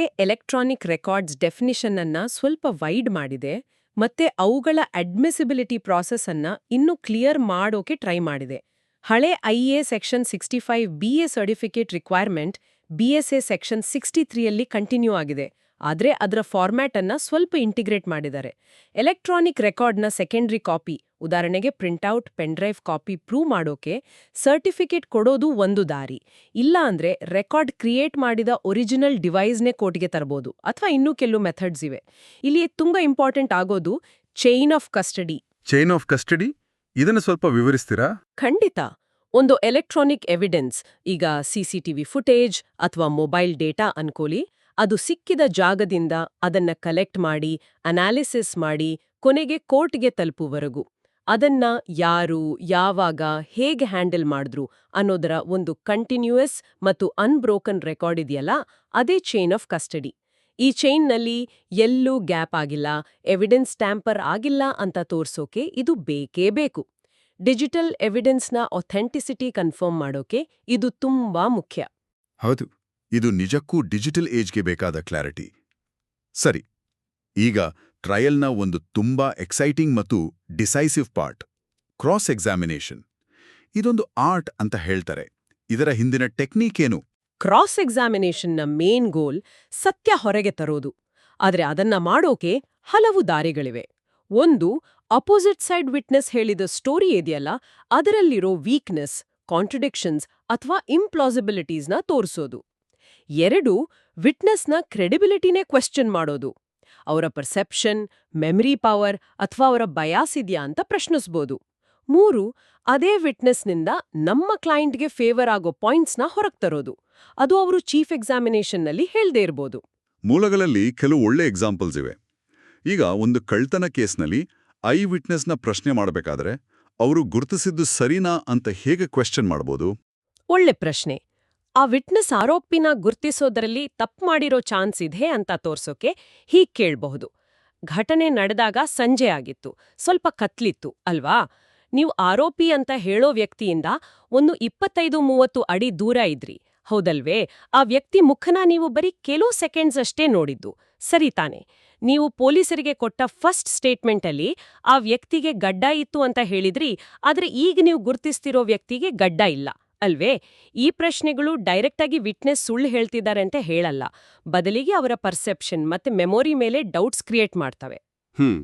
ಎ ಎಲೆಕ್ಟ್ರಾನಿಕ್ ರೆಕಾರ್ಡ್ಸ್ ಡೆಫಿನಿಷನ್ ಅನ್ನ ಸ್ವಲ್ಪ ವೈಡ್ ಮಾಡಿದೆ, ಮತ್ತೆ ಅವುಗಳ ಅಡ್ಮಿಸಿಬಿಲಿಟಿ ಪ್ರಾಸೆಸ್ ಅನ್ನ ಇನ್ನೂ ಕ್ಲಿಯರ್ ಮಾಡೋಕೆ ಟ್ರೈ ಮಾಡಿದೆ. ಹಳೆ IA section sixty five B certificate requirement BSA section sixty ತ್ರೀಯಲ್ಲಿ continue ಆಗಿದೆ. ಆದ್ರೆ ಅದರ ಫಾರ್ಮ್ಯಾಟ್ ಅನ್ನ ಸ್ವಲ್ಪ ಇಂಟಿಗ್ರೇಟ್ ಮಾಡಿದ್ದಾರೆ. ಎಲೆಕ್ಟ್ರಾನಿಕ್ ರೆಕಾರ್ಡ್ನ ಸೆಕೆಂಡ್ರಿ ಕಾಪಿ ಉದಾಹರಣೆಗೆ ಪ್ರಿಂಟ್ಔಟ್ ಪೆನ್ಡ್ರೈವ್ ಕಾಪಿ ಪ್ರೂವ್ ಮಾಡೋಕೆ ಸರ್ಟಿಫಿಕೇಟ್ ಕೊಡೋದು ಒಂದು ದಾರಿ. ಇಲ್ಲ ಅಂದ್ರೆ ರೆಕಾರ್ಡ್ ಕ್ರಿಯೇಟ್ ಮಾಡಿದ ಒರಿಜಿನಲ್ ಡಿವೈಸ್ನೇ ಕೋರ್ಟ್ಗೆ ತರಬಹುದು ಅಥವಾ ಇನ್ನೂ ಕೆಲವು ಮೆಥಡ್ಸ್ ಇವೆ. ಇಲ್ಲಿ ತುಂಬಾ ಇಂಪಾರ್ಟೆಂಟ್ ಆಗೋದು chain of custody chain of custody ಇದನ್ನು ಸ್ವಲ್ಪ ವಿವರಿಸ್ತೀರಾ? ಖಂಡಿತ. ಒಂದು ಎಲೆಕ್ಟ್ರಾನಿಕ್ ಎವಿಡೆನ್ಸ್ ಈಗ ಸಿಸಿಟಿವಿ ಫುಟೇಜ್ ಅಥವಾ ಮೊಬೈಲ್ ಡೇಟಾ ಅನ್ಕೋಲಿ ಅದು ಸಿಕ್ಕಿದ ಜಾಗದಿಂದ ಅದನ್ನ ಕಲೆಕ್ಟ್ ಮಾಡಿ ಅನಾಲಿಸಿಸ್ ಮಾಡಿ ಕೊನೆಗೆ ಕೋರ್ಟ್ಗೆ ತಲುಪುವರೆಗೂ ಅದನ್ನ ಯಾರು, ಯಾವಾಗ, ಹೇಗೆ ಹ್ಯಾಂಡಲ್ ಮಾಡಿದ್ರು ಅನ್ನೋದರ ಒಂದು ಕಂಟಿನ್ಯೂಯಸ್ ಮತ್ತು ಅನ್ಬ್ರೋಕನ್ ರೆಕಾರ್ಡ್ ಇದೆಯಲ್ಲ, ಅದೇ ಚೈನ್ ಆಫ್ ಕಸ್ಟಡಿ ಈ ಚೈನ್ನಲ್ಲಿ ಎಲ್ಲೂ ಗ್ಯಾಪ್ ಆಗಿಲ್ಲ ಎವಿಡೆನ್ಸ್ ಟ್ಯಾಂಪರ್ ಆಗಿಲ್ಲ ಅಂತ ತೋರ್ಸೋಕೆ ಇದು ಬೇಕೇ ಬೇಕು. ಡಿಜಿಟಲ್ ಎವಿಡೆನ್ಸ್ನ ಒಥೆಂಟಿಸಿಟಿ ಕನ್ಫರ್ಮ್ ಮಾಡೋಕೆ ಇದು ತುಂಬಾ ಮುಖ್ಯ. ಹೌದು. ಇದು ನಿಜಕ್ಕೂ ಡಿಜಿಟಲ್ ಏಜ್ಗೆ ಬೇಕಾದ ಕ್ಲಾರಿಟಿ. ಸರಿ, ಈಗ ಟ್ರಯಲ್ನ ಒಂದು ತುಂಬಾ ಎಕ್ಸೈಟಿಂಗ್ ಮತ್ತು ಡಿಸೈಸಿವ್ ಪಾರ್ಟ್, ಕ್ರಾಸ್ ಎಕ್ಸಾಮಿನೇಷನ್. ಇದೊಂದು ಆರ್ಟ್ ಅಂತ ಹೇಳ್ತಾರೆ. ಇದರ ಹಿಂದಿನ ಟೆಕ್ನಿಕ್ ಏನು? ಕ್ರಾಸ್ ಎಕ್ಸಾಮಿನೇಷನ್ನ ಮೇನ್ ಗೋಲ್ ಸತ್ಯ ಹೊರಗೆ ತರೋದು. ಆದರೆ ಅದನ್ನ ಮಾಡೋಕೆ ಹಲವು ದಾರಿಗಳಿವೆ. ಒಂದು, ಅಪೋಸಿಟ್ ಸೈಡ್ ವಿಟ್ನೆಸ್ ಹೇಳಿದ ಸ್ಟೋರಿ ಇದೆಯಲ್ಲ, ಅದರಲ್ಲಿರೋ ವೀಕ್ನೆಸ್, ಕಾಂಟ್ರಡಿಕ್ಷನ್ಸ್ ಅಥವಾ ಇಂಪ್ಲಾಸಿಬಿಲಿಟೀಸ್ನ ತೋರಿಸೋದು. ಎರಡು ವಿಟ್ನೆಸ್ನ ಕ್ರೆಡಿಬಿಲಿಟಿನೇ ಕ್ವೆಶ್ಚನ್ ಮಾಡೋದು. ಅವರ ಪರ್ಸೆಪ್ಷನ್ ಮೆಮರಿ ಪವರ್ ಅಥವಾ ಅವರ ಬಯಾಸ್ ಇದೆಯಾ ಅಂತ ಪ್ರಶ್ನಿಸ್ಬೋದು. ಮೂರು ಅದೇ ವಿಟ್ನೆಸ್ನಿಂದ ನಮ್ಮ ಕ್ಲೈಂಟ್ಗೆ ಫೇವರ್ ಆಗೋ ಪಾಯಿಂಟ್ಸ್ನ ಹೊರಗೆ ತರೋದು. ಅದು ಅವರು ಚೀಫ್ ಎಕ್ಸಾಮಿನೇಷನ್ನಲ್ಲಿ ಹೇಳದೇ ಇರ್ಬೋದು. ಮೂಲಗಳಲ್ಲಿ ಕೆಲವು ಒಳ್ಳೆ ಎಕ್ಸಾಂಪಲ್ಸ್ ಇವೆ. ಈಗ ಒಂದು ಕಳ್ತನ ಕೇಸ್ನಲ್ಲಿ ಐ ವಿಟ್ನೆಸ್ನ ಪ್ರಶ್ನೆ ಮಾಡಬೇಕಾದ್ರೆ ಅವರು ಗುರುತಿಸಿದ್ದು ಸರಿನಾ ಅಂತ ಹೇಗೆ ಕ್ವೆಶ್ಚನ್ ಮಾಡ್ಬೋದು? ಒಳ್ಳೆ ಪ್ರಶ್ನೆ. ಆ ವಿಟ್ನೆಸ್ ಆರೋಪಿನ ಗುರ್ತಿಸೋದರಲ್ಲಿ ತಪ್ಪು ಮಾಡಿರೋ ಚಾನ್ಸ್ ಇದೆ ಅಂತ ತೋರ್ಸೋಕೆ ಹೀಗೆ ಕೇಳಬಹುದು. ಘಟನೆ ನಡೆದಾಗ ಸಂಜೆ ಆಗಿತ್ತು. ಸ್ವಲ್ಪ ಕತ್ಲಿತ್ತು, ಅಲ್ವಾ? ನೀವು ಆರೋಪಿ ಅಂತ ಹೇಳೋ ವ್ಯಕ್ತಿಯಿಂದ ಒಂದು ಇಪ್ಪತ್ತೈದು ಮೂವತ್ತು ಅಡಿ ದೂರ ಇದ್ರಿ. ಹೌದಲ್ವೇ? ಆ ವ್ಯಕ್ತಿ ಮುಖನ ನೀವು ಬರೀ ಕೆಲವು ಸೆಕೆಂಡ್ಸ್ ಅಷ್ಟೇ ನೋಡಿದ್ದು. ಸರಿ ತಾನೆ. ನೀವು ಪೊಲೀಸರಿಗೆ ಕೊಟ್ಟ ಫಸ್ಟ್ ಸ್ಟೇಟ್ಮೆಂಟಲ್ಲಿ ಆ ವ್ಯಕ್ತಿಗೆ ಗಡ್ಡ ಇತ್ತು ಅಂತ ಹೇಳಿದ್ರಿ, ಆದರೆ ಈಗ ನೀವು ಗುರ್ತಿಸ್ತಿರೋ ವ್ಯಕ್ತಿಗೆ ಗಡ್ಡ ಇಲ್ಲ. ಅಲ್ವೇ? ಈ ಪ್ರಶ್ನೆಗಳು ಡೈರೆಕ್ಟಾಗಿ ವಿಟ್ನೆಸ್ ಸುಳ್ಳು ಹೇಳ್ತಿದ್ದಾರೆ ಅಂತ ಹೇಳಲ್ಲ. ಬದಲಿಗೆ ಅವರ ಪರ್ಸೆಪ್ಷನ್ ಮತ್ತೆ ಮೆಮೊರಿ ಮೇಲೆ ಡೌಟ್ಸ್ ಕ್ರಿಯೇಟ್ ಮಾಡ್ತವೆ. ಹ್ಮ್.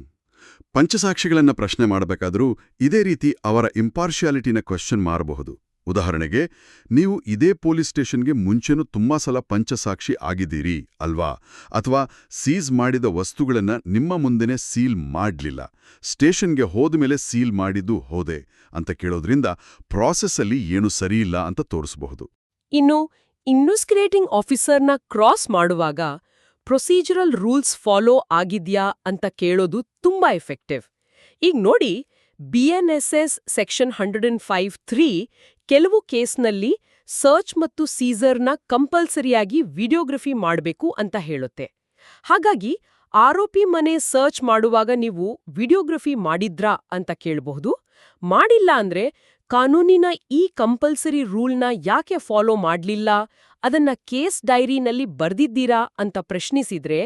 ಪಂಚಸಾಕ್ಷಿಗಳನ್ನ ಪ್ರಶ್ನೆ ಮಾಡಬೇಕಾದರೂ ಇದೇ ರೀತಿ ಅವರ ಇಂಪಾರ್ಶಿಯಾಲಿಟಿನ ಕ್ವೆಶ್ಚನ್ ಮಾಡಬಹುದು ಉದಾಹರಣೆಗೆ, ನೀವು ಇದೇ ಪೊಲೀಸ್ ಸ್ಟೇಷನ್ಗೆ ಮುಂಚೆನೂ ತುಂಬಾ ಸಲ ಪಂಚಸಾಕ್ಷಿ ಆಗಿದ್ದೀರಿ, ಅಲ್ವಾ? ಅಥವಾ ಸೀಸ್ ಮಾಡಿದ ವಸ್ತುಗಳನ್ನು ನಿಮ್ಮ ಮುಂದೆನೇ ಸೀಲ್ ಮಾಡಲಿಲ್ಲ, ಸ್ಟೇಷನ್ಗೆ ಹೋದ್ಮೇಲೆ ಸೀಲ್ ಮಾಡಿದ್ದು ಹೋದೆ ಅಂತ ಕೇಳೋದ್ರಿಂದ ಪ್ರಾಸೆಸ್ಸಲ್ಲಿ ಏನು ಸರಿಯಿಲ್ಲ ಅಂತ ತೋರಿಸಬಹುದು. ಇನ್ನು, ಇನ್ವೆಸ್ಟಿಗೇಟಿಂಗ್ ಆಫೀಸರ್ನ ಕ್ರಾಸ್ ಮಾಡುವಾಗ ಪ್ರೊಸೀಜರಲ್ ರೂಲ್ಸ್ ಫಾಲೋ ಆಗಿದ್ಯಾ ಅಂತ ಕೇಳೋದು ತುಂಬಾ ಎಫೆಕ್ಟಿವ್. ಈಗ ನೋಡಿ, B N S S section hundred and five three ಕೆಲವು ಕೇಸ್ನಲ್ಲಿ ಸರ್ಚ್ ಮತ್ತು ಸೀಸರ್ನ ಕಂಪಲ್ಸರಿಯಾಗಿ ವಿಡಿಯೋಗ್ರಫಿ ಮಾಡಬೇಕು ಅಂತ ಹೇಳುತ್ತೆ. ಹಾಗಾಗಿ ಆರೋಪಿ ಮನೆ ಸರ್ಚ್ ಮಾಡುವಾಗ ನೀವು ವಿಡಿಯೋಗ್ರಫಿ ಮಾಡಿದ್ರಾ ಅಂತ ಕೇಳಬಹುದು. ಮಾಡಿಲ್ಲ ಅಂದ್ರೆ ಕಾನೂನಿನ ಈ ಕಂಪಲ್ಸರಿ ರೂಲ್ನ ಯಾಕೆ ಫಾಲೋ ಮಾಡ್ಲಿಲ್ಲ, ಅದನ್ನ ಕೇಸ್ ಡೈರಿನಲ್ಲಿ ಬರ್ದಿದ್ದೀರಾ ಅಂತ ಪ್ರಶ್ನಿಸಿದ್ರೆ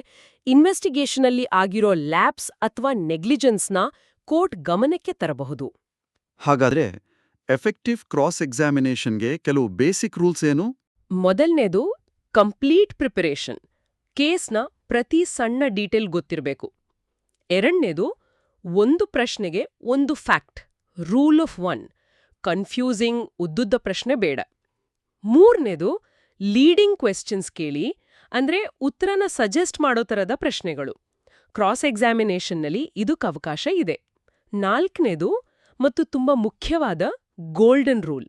ಇನ್ವೆಸ್ಟಿಗೇಷನಲ್ಲಿ ಆಗಿರೋ ಲ್ಯಾಬ್ಸ್ ಅಥವಾ ನೆಗ್ಲಿಜೆನ್ಸ್ನ ಕೋರ್ಟ್ ಗಮನಕ್ಕೆ ತರಬಹುದು. ಹಾಗಾದ್ರೆ ಎಫೆಕ್ಟಿವ್ ಕ್ರಾಸ್ ಎಕ್ಸಾಮಿನೇಷನ್ಗೆ ಕೆಲವು ಬೇಸಿಕ್ ರೂಲ್ಸ್ ಏನು? ಮೊದಲನೇದು ಕಂಪ್ಲೀಟ್ ಪ್ರಿಪರೇಷನ್. ಕೇಸ್ನ ಪ್ರತಿ ಸಣ್ಣ ಡೀಟೇಲ್ ಗೊತ್ತಿರಬೇಕು. ಎರಡನೇದು ಒಂದು ಪ್ರಶ್ನೆಗೆ ಒಂದು fact, rule of one, confusing ಉದ್ದುದ್ದ ಪ್ರಶ್ನೆ ಬೇಡ. ಮೂರನೇದು ಲೀಡಿಂಗ್ ಕ್ವೆಶ್ಚನ್ಸ್ ಕೇಳಿ, ಅಂದ್ರೆ ಉತ್ತರನ ಸಜೆಸ್ಟ್ ಮಾಡೋ ಥರದ ಪ್ರಶ್ನೆಗಳು. ಕ್ರಾಸ್ ಎಕ್ಸಾಮಿನೇಷನ್ನಲ್ಲಿ ಇದಕ್ಕೆ ಅವಕಾಶ ಇದೆ. ನಾಲ್ಕನೇದು ಮತ್ತು ತುಂಬ ಮುಖ್ಯವಾದ ಗೋಲ್ಡನ್ ರೂಲ್.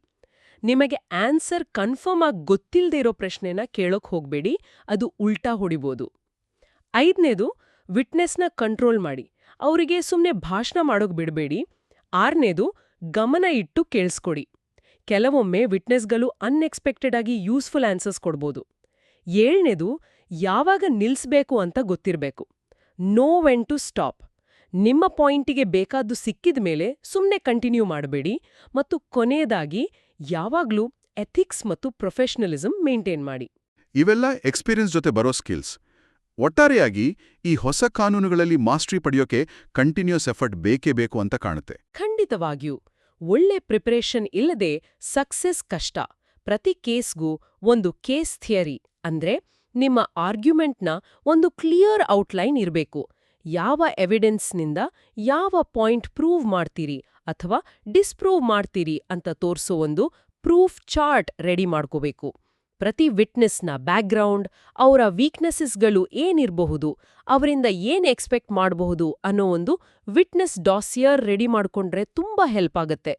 ನಿಮಗೆ ಆನ್ಸರ್ ಕನ್ಫರ್ಮ್ ಆಗಿ ಗೊತ್ತಿಲ್ಲದೆ ಇರೋ ಪ್ರಶ್ನೆನ ಕೇಳೋಕ್ ಹೋಗಬೇಡಿ, ಅದು ಉಲ್ಟಾ ಹೊಡಿಬೋದು. ಐದನೇದು ವಿಟ್ನೆಸ್ನ ಕಂಟ್ರೋಲ್ ಮಾಡಿ. ಅವರಿಗೆ ಸುಮ್ಮನೆ ಭಾಷಣ ಮಾಡೋಕ್ ಬಿಡಬೇಡಿ. ಆರನೇದು, ಗಮನ ಇಟ್ಟು ಕೇಳಿಸ್ಕೊಡಿ. ಕೆಲವೊಮ್ಮೆ ವಿಟ್ನೆಸ್ಗಳು ಅನ್ಎಕ್ಸ್ಪೆಕ್ಟೆಡ್ ಆಗಿ ಯೂಸ್ಫುಲ್ ಆನ್ಸರ್ಸ್ ಕೊಡ್ಬೋದು. ಏಳನೇದು, ಯಾವಾಗ ನಿಲ್ಸ್ಬೇಕು ಅಂತ ಗೊತ್ತಿರಬೇಕು. ನೋ ವೆನ್ ಟು ಸ್ಟಾಪ್ ನಿಮ್ಮ ಪಾಯಿಂಟಿಗೆ ಬೇಕಾದ್ದು ಸಿಕ್ಕಿದ ಮೇಲೆ ಸುಮ್ಮನೆ ಕಂಟಿನ್ಯೂ ಮಾಡಬೇಡಿ ಮತ್ತು ಕೊನೆಯದಾಗಿ ಯಾವಾಗ್ಲೂ ಎಥಿಕ್ಸ್ ಮತ್ತು ಪ್ರೊಫೆಷನಲಿಸಂ ಮೇಂಟೈನ್ ಮಾಡಿ. ಇವೆಲ್ಲ ಎಕ್ಸ್ಪೀರಿಯನ್ಸ್ ಜೊತೆ ಬರೋ ಸ್ಕಿಲ್ಸ್. ಒಟ್ಟಾರೆಯಾಗಿ ಈ ಹೊಸ ಕಾನೂನುಗಳಲ್ಲಿ ಮಾಸ್ಟ್ರಿ ಪಡೆಯೋಕೆ ಕಂಟಿನ್ಯೂಸ್ ಎಫರ್ಟ್ ಬೇಕೇ ಬೇಕು ಅಂತ ಕಾಣುತ್ತೆ. ಖಂಡಿತವಾಗಿಯೂ. ಒಳ್ಳೆ ಪ್ರಿಪರೇಷನ್ ಇಲ್ಲದೆ ಸಕ್ಸೆಸ್ ಕಷ್ಟ. ಪ್ರತಿ ಕೇಸ್ಗೂ ಒಂದು ಕೇಸ್ ಥಿಯರಿ ಅಂದ್ರೆ ನಿಮ್ಮ ಆರ್ಗ್ಯುಮೆಂಟ್ನ ಒಂದು ಕ್ಲಿಯರ್ ಔಟ್ಲೈನ್ ಇರಬೇಕು. ಯಾವ ಎವಿಡೆನ್ಸ್ನಿಂದ ಯಾವ ಪಾಯಿಂಟ್ ಪ್ರೂವ್ ಮಾಡ್ತೀರಿ ಅಥವಾ ಡಿಸ್ಪ್ರೂವ್ ಮಾಡ್ತೀರಿ ಅಂತ ತೋರಿಸೋ ಒಂದು ಪ್ರೂಫ್ ಚಾರ್ಟ್ ರೆಡಿ ಮಾಡ್ಕೋಬೇಕು. ಪ್ರತಿ ವಿಟ್ನೆಸ್ನ ಬ್ಯಾಕ್ಗ್ರೌಂಡ್ ಅವರ ವೀಕ್ನೆಸಸ್ಗಳು ಏನಿರಬಹುದು, ಅವರಿಂದ ಏನು ಎಕ್ಸ್ಪೆಕ್ಟ್ ಮಾಡಬಹುದು ಅನ್ನೋ ಒಂದು ವಿಟ್ನೆಸ್ ಡಾಸಿಯರ್ ರೆಡಿ ಮಾಡ್ಕೊಂಡ್ರೆ ತುಂಬಾ ಹೆಲ್ಪ್ ಆಗುತ್ತೆ.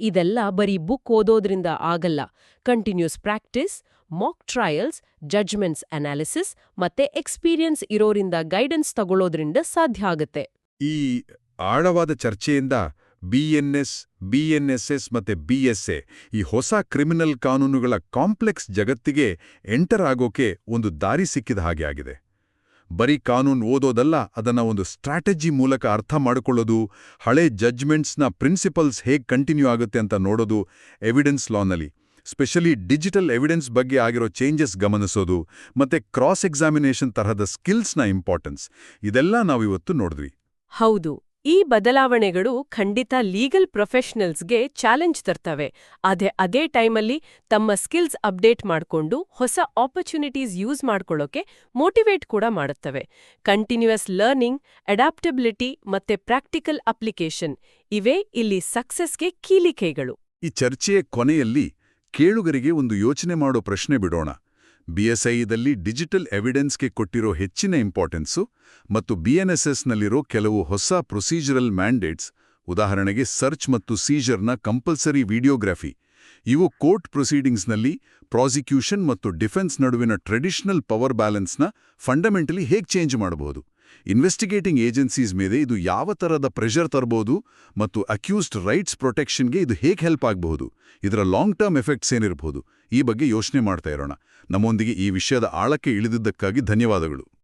ಇದೆಲ್ಲ ಬರೀ ಬುಕ್ ಓದೋದ್ರಿಂದ ಆಗಲ್ಲ. Continuous practice mock trials judgments analysis ಮತ್ತೆ ಎಕ್ಸ್ಪೀರಿಯನ್ಸ್ ಇರೋರಿಂದ ಗೈಡೆನ್ಸ್ ತಗೊಳ್ಳೋದ್ರಿಂದ ಸಾಧ್ಯ ಆಗುತ್ತೆ. ಈ ಆಳವಾದ ಚರ್ಚೆಯಿಂದ ಬಿಎನ್ಎಸ್ ಬಿಎನ್ಎಸ್ಎಸ್ ಮತ್ತೆ ಬಿಎಸ್ಎ ಈ ಹೊಸ ಕ್ರಿಮಿನಲ್ ಕಾನೂನುಗಳ ಕಾಂಪ್ಲೆಕ್ಸ್ ಜಗತ್ತಿಗೆ ಎಂಟರ್ ಆಗೋಕೆ ಒಂದು ದಾರಿ ಸಿಕ್ಕಿದ ಹಾಗೆ ಆಗಿದೆ. ಬರೀ ಕಾನೂನು ಓದೋದಲ್ಲ, ಅದನ್ನ ಒಂದು ಸ್ಟ್ರಾಟಜಿ ಮೂಲಕ ಅರ್ಥ ಮಾಡಿಕೊಳ್ಳೋದು, ಹಳೆ ಜಡ್ಜ್ಮೆಂಟ್ಸ್ನ ಪ್ರಿನ್ಸಿಪಲ್ಸ್ ಹೇಗೆ ಕಂಟಿನ್ಯೂ ಆಗುತ್ತೆ ಅಂತ ನೋಡೋದು ಎವಿಡೆನ್ಸ್ ಲಾನಲ್ಲಿ ಸ್ಪೆಷಲಿ ಡಿಜಿಟಲ್ ಎವಿಡೆನ್ಸ್ ಬಗ್ಗೆ ಆಗಿರೋ ಚೇಂಜಸ್ ಗಮನಿಸೋದು ಮತ್ತೆ ಕ್ರಾಸ್ ಎಕ್ಸಾಮಿನೇಷನ್ ತರಹದ ಸ್ಕಿಲ್ಸ್ನ ಇಂಪಾರ್ಟೆನ್ಸ್ ಇದೆಲ್ಲ ನಾವಿವತ್ತು ನೋಡಿದ್ವಿ. ಹೌದು ಈ ಬದಲಾವಣೆಗಳು ಖಂಡಿತ ಲೀಗಲ್ ಪ್ರೊಫೆಷನಲ್ಸ್ಗೆ ಚಾಲೆಂಜ್ ತರ್ತವೆ. ಅದೇ ಅದೇ ಟೈಮಲ್ಲಿ ತಮ್ಮ ಸ್ಕಿಲ್ಸ್ ಅಪ್ಡೇಟ್ ಮಾಡ್ಕೊಂಡು ಹೊಸ ಆಪರ್ಚುನಿಟೀಸ್ ಯೂಸ್ ಮಾಡ್ಕೊಳ್ಳೋಕೆ ಮೋಟಿವೇಟ್ ಕೂಡ ಮಾಡುತ್ತವೆ. ಕಂಟಿನ್ಯೂಯಸ್ ಲರ್ನಿಂಗ್ ಅಡಾಪ್ಟಬಿಲಿಟಿ ಮತ್ತೆ ಪ್ರಾಕ್ಟಿಕಲ್ ಅಪ್ಲಿಕೇಶನ್ ಇವೇ ಇಲ್ಲಿ ಸಕ್ಸಸ್ಗೆ ಕೀಲಿಕೈಗಳು ಈ ಚರ್ಚೆಯ ಕೊನೆಯಲ್ಲಿ ಕೇಳುಗರಿಗೆ ಒಂದು ಯೋಚನೆ ಮಾಡೋ ಪ್ರಶ್ನೆ ಬಿಡೋಣ. ಬಿಎಸ್ಐದಲ್ಲಿ ಡಿಜಿಟಲ್ ಎವಿಡೆನ್ಸ್ಗೆ ಕೊಟ್ಟಿರೋ ಹೆಚ್ಚಿನ ಇಂಪಾರ್ಟೆನ್ಸು ಮತ್ತು ಬಿಎನ್ಎಸ್ಎಸ್ನಲ್ಲಿರೋ ಕೆಲವು ಹೊಸ ಪ್ರೊಸೀಜರಲ್ ಮ್ಯಾಂಡೇಟ್ಸ್, ಉದಾಹರಣೆಗೆ ಸರ್ಚ್ ಮತ್ತು ಸೀಜರ್ನ ಕಂಪಲ್ಸರಿ ವಿಡಿಯೋಗ್ರಫಿ. ಇವು ಕೋರ್ಟ್ ಪ್ರೊಸೀಡಿಂಗ್ಸ್ನಲ್ಲಿ ಪ್ರಾಸಿಕ್ಯೂಷನ್ ಮತ್ತು ಡಿಫೆನ್ಸ್ ನಡುವಿನ ಟ್ರೆಡಿಷನಲ್ ಪವರ್ ಬ್ಯಾಲೆನ್ಸ್ನ ಫಂಡಮೆಂಟಲಿ ಹೇಗೆ ಚೇಂಜ್ ಮಾಡಬಹುದು? ಇನ್ವೆಸ್ಟಿಗೇಟಿಂಗ್ ಏಜೆನ್ಸೀಸ್ ಮೇಲೆ ಇದು ಯಾವ ಥರದ ಪ್ರೆಷರ್ ತರಬಹುದು ಮತ್ತು ಅಕ್ಯೂಸ್ಡ್ ರೈಟ್ಸ್ ಪ್ರೊಟೆಕ್ಷನ್ಗೆ ಇದು ಹೇಗೆ ಹೆಲ್ಪ್ ಆಗಬಹುದು? ಇದರ ಲಾಂಗ್ ಟರ್ಮ್ ಎಫೆಕ್ಟ್ಸ್ ಏನಿರಬಹುದು ಈ ಬಗ್ಗೆ ಯೋಚನೆ ಮಾಡ್ತಾ ಇರೋಣ. ನಮ್ಮೊಂದಿಗೆ ಈ ವಿಷಯದ ಆಳಕ್ಕೆ ಇಳಿದಿದ್ದಕ್ಕಾಗಿ ಧನ್ಯವಾದಗಳು.